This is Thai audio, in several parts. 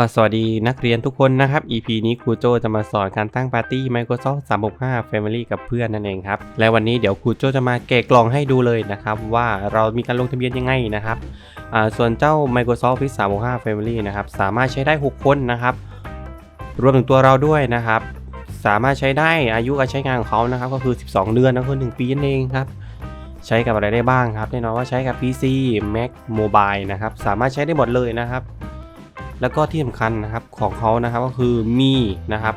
ก็สวัสดีนักเรียนทุกคนนะครับ EP นี้ครูโจจะมาสอนการตั้งปาร์ตี้ Microsoft 365 Family กับเพื่อนนั่นเองครับ และวันนี้เดี๋ยวครูโจจะมาแกะกล่องให้ดูเลยนะครับ ว่าเรามีการลงทะเบียนยังไงนะครับส่วนเจ้า Microsoft Office 365 Family นะครับ สามารถใช้ได้ 6 คนนะครับ รวมถึงตัวเราด้วยนะครับ สามารถใช้ได้อายุการใช้งานของเขานะครับ ก็คือ 12 เดือนนะคือ 1 ปีนั่นเองครับใช้กับอะไรได้บ้างครับแน่นอนว่าใช้กับ PC Mac Mobile นะครับสามารถใช้ได้หมดเลยนะครับ แล้วก็ที่สำคัญนะครับของเขานะครับก็คือมีนะครับ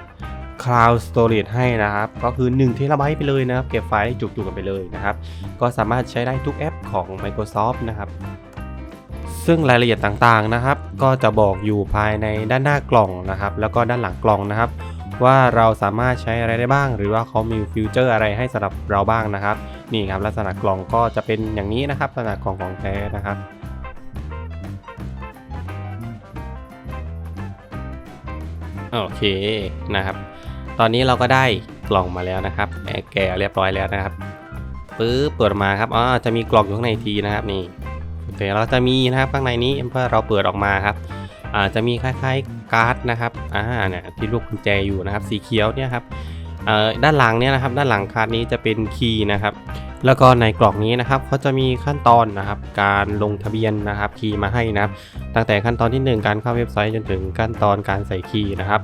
Cloud Storage ให้นะครับ ก็คือ1 t b ไปเลยนะครับ เก็บไฟล์จุกๆกันไปเลยนะครับ ก็สามารถใช้ได้ทุกแอปของ Microsoft นะครับ ซึ่งรายละเอียดต่างๆนะครับ ก็จะบอกอยู่ภายในด้านหน้ากล่องนะครับ แล้วก็ด้านหลังกล่องนะครับ ว่าเราสามารถใช้อะไรได้บ้าง หรือว่าเขามีฟิวเจอร์อะไรให้สำหรับเราบ้างนะครับ นี่ครับลักษณะกล่องก็จะเป็นอย่างนี้นะครับลักษณะกล่องของแท้นะครับ โอเคนะครับ ตอนนี้เราก็ได้กล่องมาแล้วนะครับแกะเรียบร้อยแล้วนะครับปึ๊บเปิดมาครับอ๋อจะมีกล่องอยู่ข้างในทีนะครับนี่โอเคเราจะมีนะครับข้างในนี้เมื่อเราเปิดออกมาครับอ่าจะมีคล้ายๆการ์ดนะครับอ่าเนี่ยที่ลูกกุญแจอยู่นะครับ สีเขียวเนี่ยครับเอ่อด้านหลังเนี่ยนะครับ ด้านหลังการ์ดนี้จะเป็นคีย์นะครับ แล้วก็ในกล่องนี้นะครับเขาจะมีขั้นตอนนะครับ การลงทะเบียนนะครับคีย์มาให้นะครับ ตั้งแต่ขั้นตอนที่ 1 การเข้าเว็บไซต์จนถึงขั้นตอนการใส่คีย์นะครับ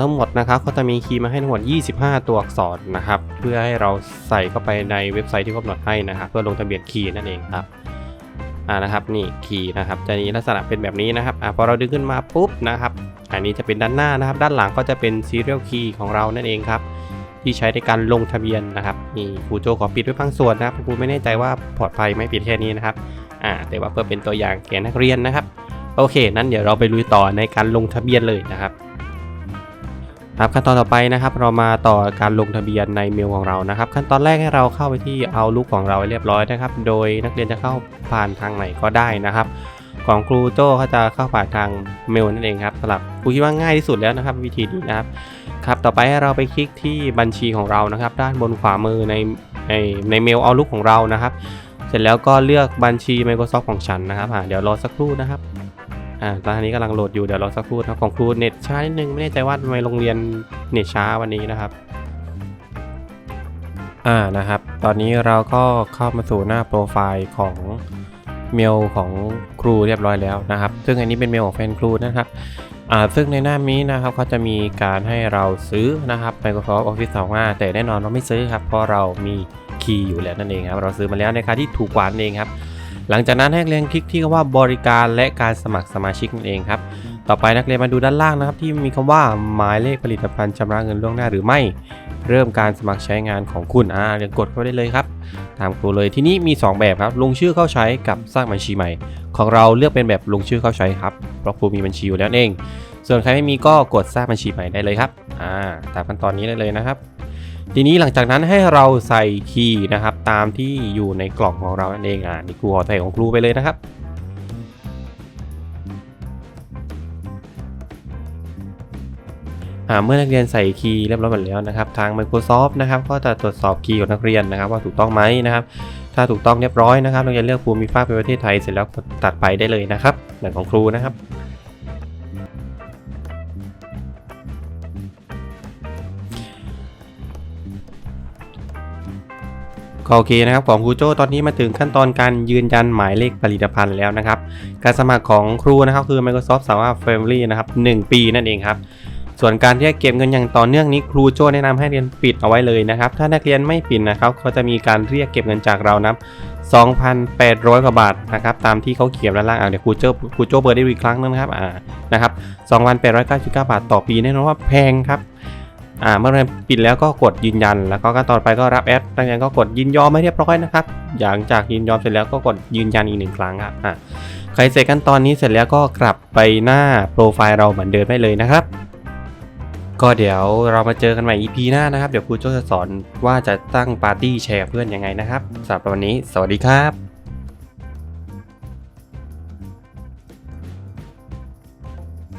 ทั้งหมดนะครับเขาจะมีคีย์มาให้ทั้งหมด 25 ตัวอักษรนะครับ เพื่อให้เราใส่เข้าไปในเว็บไซต์ที่กำหนดให้นะครับ เพื่อลงทะเบียนคีย์นั่นเองครับอ่านะครับนี่คีย์นะครับจะมีลักษณะเป็นแบบนี้นะครับอ่าพอเราดึงขึ้นมาปุ๊บนะครับอันนี้จะเป็นด้านหน้านะครับ ด้านหลังก็จะเป็น serial key ของเรานั่นเองครับ ที่ใช้ในการลงทะเบียนนะครับนี่ครูโจขอปิดไว้บางส่วนนะครับครูไม่แน่ใจว่าปลอดภัยไหม่ปิดแค่นี้นะครับอ่าแต่ว่าเพื่อเป็นตัวอย่างแก่นักเรียนนะครับ โอเค นั้นเดี๋ยวเราไปลุยต่อในการลงทะเบียนเลยนะครับครับขั้นตอนต่อไปนะครับ เรามาต่อการลงทะเบียนในเมลของเรานะครับ ขั้นตอนแรกให้เราเข้าไปที่เอาลูกของเราเรียบร้อยนะครับ โดยนักเรียนจะเข้าผ่านทางไหนก็ได้นะครับ ของครูโจ้เขาจะเข้าผ่านทางเมลนั่นเองครับสำหรับครูคิดว่าง่ายที่สุดแล้วนะครับ วิธีนี้นะครับ ครับต่อไปให้เราไปคลิกที่บัญชีของเรานะครับ ด้านบนขวามือในในในเมลเอาลุกของเรานะครับ เสร็จแล้วก็เลือกบัญชี Microsoft ของฉันนะครับเดี๋ยวรอสักครู่นะครับอ่าตอนนี้กำลังโหลดอยู่เดี๋ยวรอสักครู่นะครับของครูเน็ตช้านิดนึงไม่แน่ใจว่าทำไมโรงเรียนเน็ตช้าวันนี้นะครับอ่านะครับ ตอนนี้เราก็เข้ามาสู่หน้าโปรไฟล์ของ เมลของครูเรียบร้อยแล้วนะครับ ซึ่งอันนี้เป็นเมลของแฟนครูนะครับซึ่งในหน้านี้นะครับเขาจะมีการให้เราซื้อนะครับ Microsoft Office 25แต่แน่นอนเราไม่ซื้อครับเพราะเรามีคีย์อยู่แล้วนั่นเองครับเราซื้อมาแล้วในราคาที่ถูกกว่านั่นเองครับหลังจากนั้นให้เรียนคลิกที่คำว่าบริการและการสมัครสมาชิกนั่นเองครับ ต่อไปนักเรียนมาดูด้านล่างนะครับ ที่มีคำว่าหมายเลขผลิตภัณฑ์ชำระเงินล่วงหน้าหรือไม่ เริ่มการสมัครใช้งานของคุณอ่าเรียนกดเข้าได้เลยครับ ตามครูเลยที่นี้มี 2 แบบครับ ลงชื่อเข้าใช้กับสร้างบัญชีใหม่ ของเราเลือกเป็นแบบลงชื่อเข้าใช้ครับเพราะครูมีบัญชีอยู่แล้วเอง ส่วนใครไม่มีก็กดสร้างบัญชีใหม่ได้เลยครับอ่าตามขั้นตอนนี้ได้เลยนะครับทีนี้หลังจากนั้นให้เราใส่คีย์นะครับ ตามที่อยู่ในกล่องของเรานั่นเองอ่านี่ครูขอใส่ของครูไปเลยนะครับ เมื่อนักเรียนใส่คีย์เรียบร้อยหมดแล้วนะครับ ทาง Microsoft นะครับก็จะตรวจสอบคีย์ของนักเรียนนะครับ ว่าถูกต้องไหมนะครับถ้าถูกต้องเรียบร้อยนะครับนักเรียนเลือกภูมิภาคเป็นประเทศไทยเสร็จแล้วตัดไปได้เลยนะครับเหมือนของครูนะครับก็โอเคนะครับของครูโจ้ตอนนี้มาถึงขั้นตอนการยืนยันหมายเลขผลิตภัณฑ์แล้วนะครับ การสมัครของครูนะครับคือ Microsoft สามารถ Family นะครับ 1 ปีนั่นเองครับ ส่วนการที่จะเก็บเงินอย่างต่อเนื่องนี้ครูโจ้แนะนำให้เรียนปิดเอาไว้เลยนะครับ ถ้านักเรียนไม่ปิดนะครับเขาจะมีการเรียกเก็บเงินจากเรานะ2,800 กว่าบาทนะครับตามที่เขาเขียนด้านล่างเดี๋ยวครูโจ้ครูโจ้เปิดได้อีกครั้งนึงนะครับอ่านะครับ2,899 บาทต่อปีแน่นอนว่าแพงครับอ่าเมื่อเรียนปิดแล้วก็กดยืนยัน แล้วก็ขั้นตอนไปก็รับแอดนักเรียนก็กดยินยอมไม่เรียบร้อยนะครับหลังจากยินยอมเสร็จแล้วก็กดยืนยันอีกหนึ่งครั้งครับอ่าใครเสร็จขั้นตอนนี้เสร็จแล้วก็กลับไปหน้าโปรไฟล์เราเหมือนเดิมได้เลยนะครับ ก็เดี๋ยวเรามาเจอกันใหม่ EP หน้านะครับ เดี๋ยวครูโจจะสอนว่าจะตั้งปาร์ตี้แชร์เพื่อนยังไงนะครับสำหรับวันนี้ สวัสดีครับ